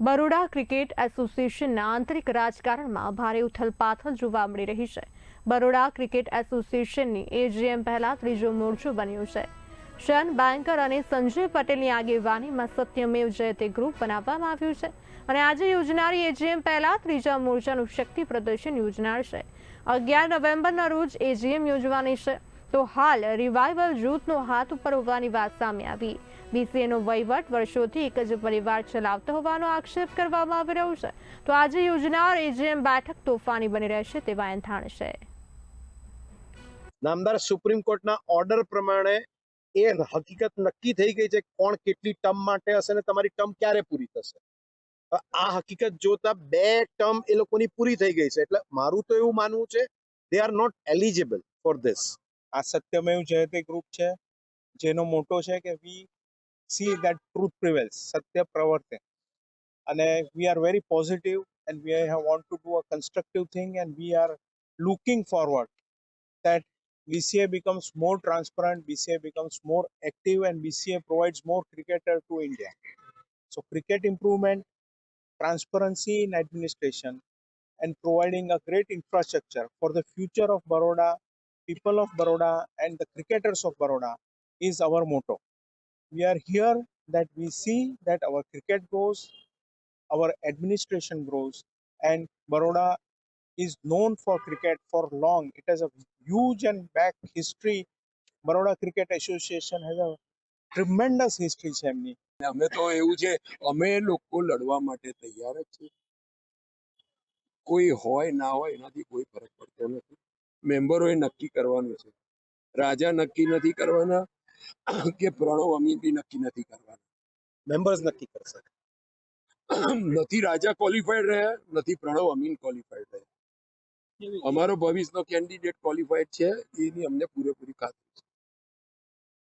Baroda cricket એસોસિએશનના આંતરિક રાજકારણમાં ભારે ઉથલપાથલ જોવા મળી રહી છે. બરોડા ક્રિકેટ એસોસિએશનની એજીએમ પહેલા ત્રીજો મોરચો બન્યો છે. શન બેન્કર અને સંજય પટેલની આગેવાનીમાં સત્યમેવ જયતે ગ્રુપ બનાવવામાં આવ્યું છે અને આજે યોજનારી એજીએમ પહેલા ત્રીજા મોરચાનું શક્તિ પ્રદર્શન યોજનાર છે. અગિયાર નવેમ્બરના રોજ એજીએમ યોજવાની છે. તો હાલ રિવાઇવલ જૂથનો હાથ ઉપર હોવાની વાત સામે આવી. બીસીએનો વહીવટ વર્ષોથી એક જ પરિવાર ચલાવતો હોવાનો આક્ષેપ કરવામાં આવી રહ્યો છે. તો આજે યોજનાર એજીએમ બેઠક તોફાની બની રહેશે તેવા એંધાણ છે. નામદાર સુપ્રીમ કોર્ટના ઓર્ડર પ્રમાણે એ હકીકત નક્કી થઈ ગઈ છે કોણ કેટલી ટર્મ માટે હશે અને તમારી ટર્મ ક્યારે પૂરી થશે. આ હકીકત જોતા બે ટર્મ એ લોકોની પૂરી થઈ ગઈ છે. એટલે મારું તો એવું માનવું છે they are not eligible for this આ સત્યમેવ જયતે ગ્રુપ છે જેનો મોટો છે કે we see that truth prevails સત્ય પ્રવર્તે અને we are very positive and we have want to do a constructive thing and we are looking forward that BCA becomes more transparent, BCA becomes more active, and BCA provides more cricketer to India. So, cricket improvement, transparency in administration, and providing a great infrastructure for the future of Baroda, people of Baroda, and the cricketers of Baroda is our motto. We are here that we see that our cricket grows, our administration grows, and Baroda is known for cricket for long. It has a huge and back history. Baroda Cricket Association has a tremendous history છે એમની અને અમે તો એવું છે અમે લોકો લડવા માટે તૈયાર જ છીએ કોઈ હોય ના હોય એનાથી કોઈ ફરક પડતો નથી મેમ્બરોએ નક્કી કરવાનું છે. રાજા નક્કી નથી કરવાના કે પ્રણવ અમીન બી નક્કી નથી કરવાના. મેમ્બર્સ નક્કી કરશે. નથી રાજા ક્વોલિફાઈડ રહ્યા નથી પ્રણવ અમીન ક્વોલિફાઈડ રહ્યા. અમારો ભવિષ્યનો કેન્ડિડેટ ક્વોલિફાઈડ છે એની અમને પૂરેપૂરી ખાતરી છે.